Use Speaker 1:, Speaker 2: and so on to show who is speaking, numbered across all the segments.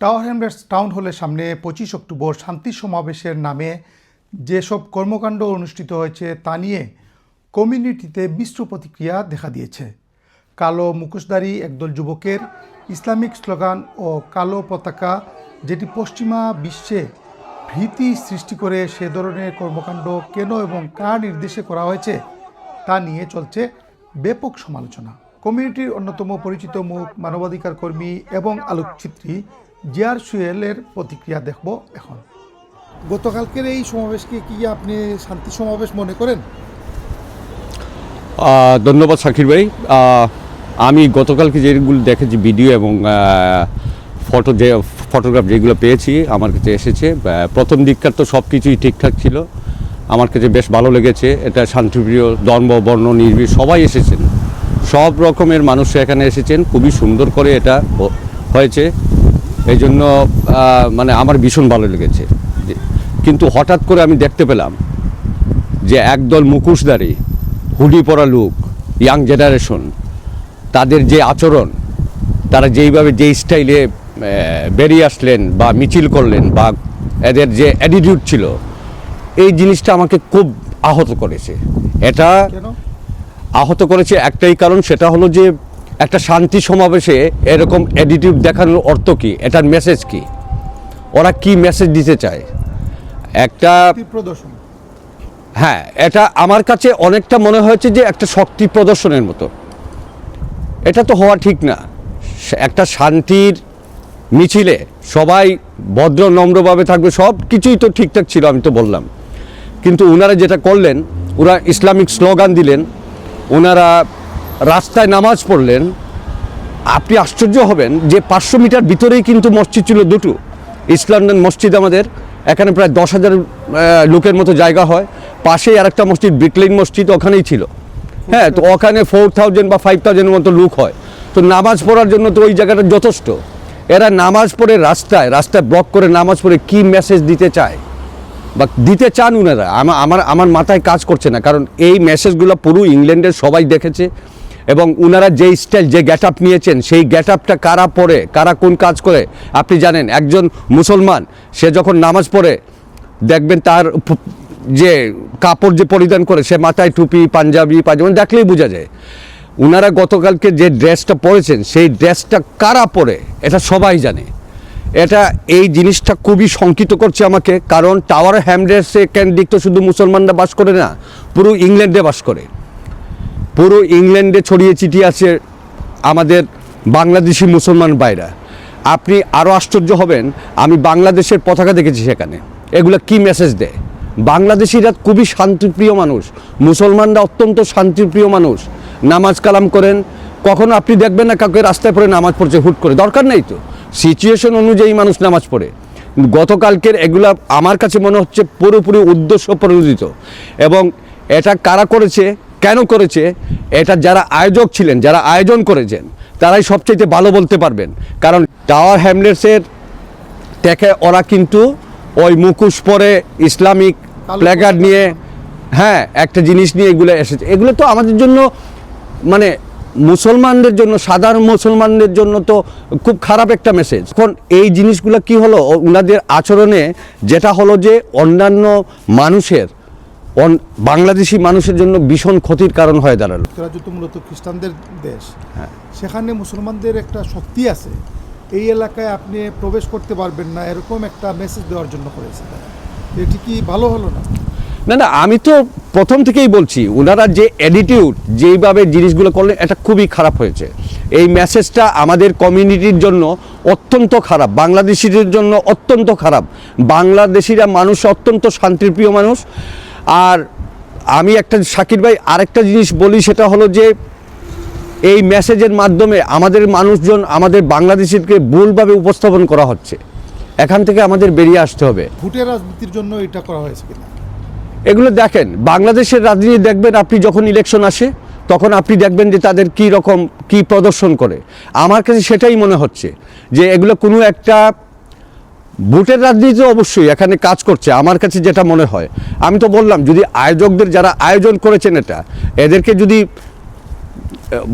Speaker 1: Tower Hamlets town হলের সামনে পঁচিশ অক্টোবর শান্তি সমাবেশের নামে যেসব কর্মকাণ্ড অনুষ্ঠিত হয়েছে তা নিয়ে কমিউনিটিতে মিশ্র প্রতিক্রিয়া দেখা দিয়েছে। কালো মুখোশধারী একদল যুবকের ইসলামিক স্লোগান ও কালো পতাকা, যেটি পশ্চিমা বিশ্বে ভীতি সৃষ্টি করে সে ধরনের কর্মকাণ্ড কেন এবং কার নির্দেশে করা হয়েছে, তা নিয়ে চলছে ব্যাপক সমালোচনা। কমিউনিটির অন্যতম পরিচিত মুখ, মানবাধিকার কর্মী এবং আলোকচিত্রী জিয়ার সুয়েলের প্রতিক্রিয়া দেখব এখন। গতকালকের এই সমাবেশকে কি আপনি শান্তি সমাবেশ মনে করেন?
Speaker 2: ধন্যবাদ শাকির ভাই। আমি গতকালকে যেগুলো দেখেছি ভিডিও এবং ফটো যে, ফটোগ্রাফ যেগুলো পেয়েছি আমার কাছে এসেছে। প্রথম দিককার তো সব কিছুই ঠিকঠাক ছিল। আমার কাছে বেশ ভালো লেগেছে। এটা শান্তিপ্রিয় ধর্ম বর্ণ নির্বিশ সবাই এসেছেন। সব রকমের মানুষ এখানে এসেছেন। খুবই সুন্দর করে এটা হয়েছে। এই জন্য মানে আমার ভীষণ ভালো লেগেছে। যে- কিন্তু হঠাৎ করে আমি দেখতে পেলাম যে একদল মুখোশধারী হুডি পরা লোক ইয়াং জেনারেশন তাদের যে আচরণ তারা যেইভাবে যেই স্টাইলে বেরিয়ে আসলেন বা মিছিল করলেন বা এদের যে অ্যাটিটিউড ছিল এই জিনিসটা আমাকে খুব আহত করেছে। এটা আহত করেছে একটাই কারণ সেটা হলো যে একটা শান্তি সমাবেশে এরকম অ্যাটিটিউড দেখানোর অর্থ কী? এটার মেসেজ কি? ওরা কি মেসেজ দিতে চায়? একটা
Speaker 1: প্রদর্শন।
Speaker 2: হ্যাঁ এটা আমার কাছে অনেকটা মনে হয়েছে যে একটা শক্তি প্রদর্শনের মতো। এটা তো হওয়া ঠিক না। একটা শান্তির মিছিলে সবাই ভদ্র নম্রভাবে থাকবে সব কিছুই তো ঠিকঠাক ছিল আমি তো বললাম। কিন্তু ওনারা যেটা করলেন ওরা ইসলামিক স্লোগান দিলেন। ওনারা রাস্তায় নামাজ পড়লেন, আপনি আশ্চর্য হবেন যে পাঁচশো মিটার ভিতরেই কিন্তু মসজিদ ছিল দুটো। ইসলামদান মসজিদ আমাদের, এখানে প্রায় দশ হাজার লোকের মতো জায়গা হয়। পাশেই আরেকটা মসজিদ, ব্রিকলিন মসজিদ ওখানেই ছিল। হ্যাঁ তো ওখানে ফোর থাউজেন্ড বা ফাইভ থাউজেন্ডের মতো লোক হয়। তো নামাজ পড়ার জন্য তো ওই জায়গাটা যথেষ্ট। এরা নামাজ পড়ে রাস্তায় রাস্তায় ব্লক করে নামাজ পড়ে কি মেসেজ দিতে চায়? বা দিতে চান উনারা? আমার আমার মাথায় কাজ করছে না। কারণ এই মেসেজগুলো পুরো ইংল্যান্ডের সবাই দেখেছে। এবং উনারা যে স্টাইল, যে গ্যাট আপ নিয়েছেন, সেই গ্যাট আপটা কারা পড়ে কারা কোন কাজ করে, আপনি জানেন, একজন মুসলমান, সে যখন নামাজ পড়ে, দেখবেন তার যে কাপড় যে পরিধান করে, সে মাথায় টুপি, পাঞ্জাবি পাঞ্জাবি দেখলেই বোঝা যায়। উনারা গতকালকে যে ড্রেসটা পরেছেন, সেই ড্রেসটা কারা পরে, এটা সবাই জানে। এটা, এই জিনিসটা খুবই শঙ্কিত করছে আমাকে, কারণ টাওয়ার হ্যামডেসে ক্যান্ডিক তো শুধু মুসলমানরা বাস করে না, পুরো ইংল্যান্ডে বাস করে। পুরো ইংল্যান্ডে ছড়িয়ে ছিটিয়ে আছে আমাদের বাংলাদেশি মুসলমান ভাইরা। আপনি আরও আশ্চর্য হবেন, আমি বাংলাদেশের পতাকা দেখেছি সেখানে। এগুলো কি মেসেজ দেয়? বাংলাদেশিরা খুবই শান্তিপ্রিয় মানুষ, মুসলমানরা অত্যন্ত শান্তিপ্রিয় মানুষ। নামাজ কালাম করেন, কখনো আপনি দেখবেন না কাউকে রাস্তায় পড়ে নামাজ পড়ছে, হুট করে। দরকার নেই তো। সিচুয়েশন অনুযায়ী মানুষ নামাজ পড়ে। গতকালকের এগুলা আমার কাছে মনে হচ্ছে পুরোপুরি উদ্দেশ্য প্রণোদিত। এবং এটা কারা করেছে? কেন করেছে? এটা যারা আয়োজক ছিলেন যারা আয়োজন করেছেন তারাই সবচেয়ে ভালো বলতে পারবেন। কারণ টাওয়ার হ্যামলেটসের দেখে ওরা কিন্তু ওই মুখোশ পরে ইসলামিক প্ল্যাকার্ড নিয়ে হ্যাঁ একটা জিনিস নিয়ে এগুলো এসেছে। এগুলো তো আমাদের জন্য মানে মুসলমানদের জন্য সাধারণ মুসলমানদের জন্য তো খুব খারাপ একটা মেসেজ এখন এই জিনিসগুলো কি হলো? ওনাদের আচরণে যেটা হলো যে অন্যান্য মানুষের বাংলাদেশি মানুষের জন্য ভীষণ ক্ষতির কারণ হয়ে দাঁড়াল।
Speaker 1: যুক্তরাজ্য মূলত খ্রিস্টানদের দেশ। সেখানে মুসলমানদের একটা শক্তি আছে। এই এলাকায় আপনি প্রবেশ করতে পারবেন না এরকম একটা মেসেজ দেওয়ার জন্য করেছে এটি কি ভালো হলো না?
Speaker 2: না না আমি তো প্রথম থেকেই বলছি ওনারা যে অ্যাটিটিউড যেইভাবে জিনিসগুলো করলেন এটা খুবই খারাপ হয়েছে। এই মেসেজটা আমাদের কমিউনিটির জন্য অত্যন্ত খারাপ বাংলাদেশিদের জন্য অত্যন্ত খারাপ। বাংলাদেশিরা মানুষ অত্যন্ত শান্তিপ্রিয় মানুষ। আর আমি একটা শাকির ভাই আরেকটা জিনিস বলি সেটা হলো যে এই মেসেজের মাধ্যমে আমাদের মানুষজন আমাদের বাংলাদেশিকে ভুলভাবে উপস্থাপন করা হচ্ছে। এখান থেকে আমাদের বেরিয়ে আসতে হবে।
Speaker 1: ভোটের রাজনীতির জন্য এটা করা হয়েছে কিনা?
Speaker 2: এগুলো দেখেন বাংলাদেশের রাজনীতি দেখবেন আপনি যখন ইলেকশন আসে তখন আপনি দেখবেন যে তাদের কি রকম কি প্রদর্শন করে। আমার কাছে সেটাই মনে হচ্ছে যে এগুলো কোনো একটা ভোটের রাজনীতি অবশ্যই এখানে কাজ করছে, আমার কাছে যেটা মনে হয়। আমি তো বললাম, যদি আয়োজকদের যারা আয়োজন করেছেন এটা, এদেরকে যদি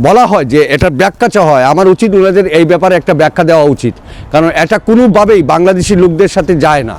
Speaker 2: বলা হয় যে এটা ব্যাখ্যা চা হয়, আমার উচিত ওনাদের এই ব্যাপারে একটা ব্যাখ্যা দেওয়া উচিত। কারণ এটা কোনোভাবেই বাংলাদেশি লোকদের সাথে যায় না।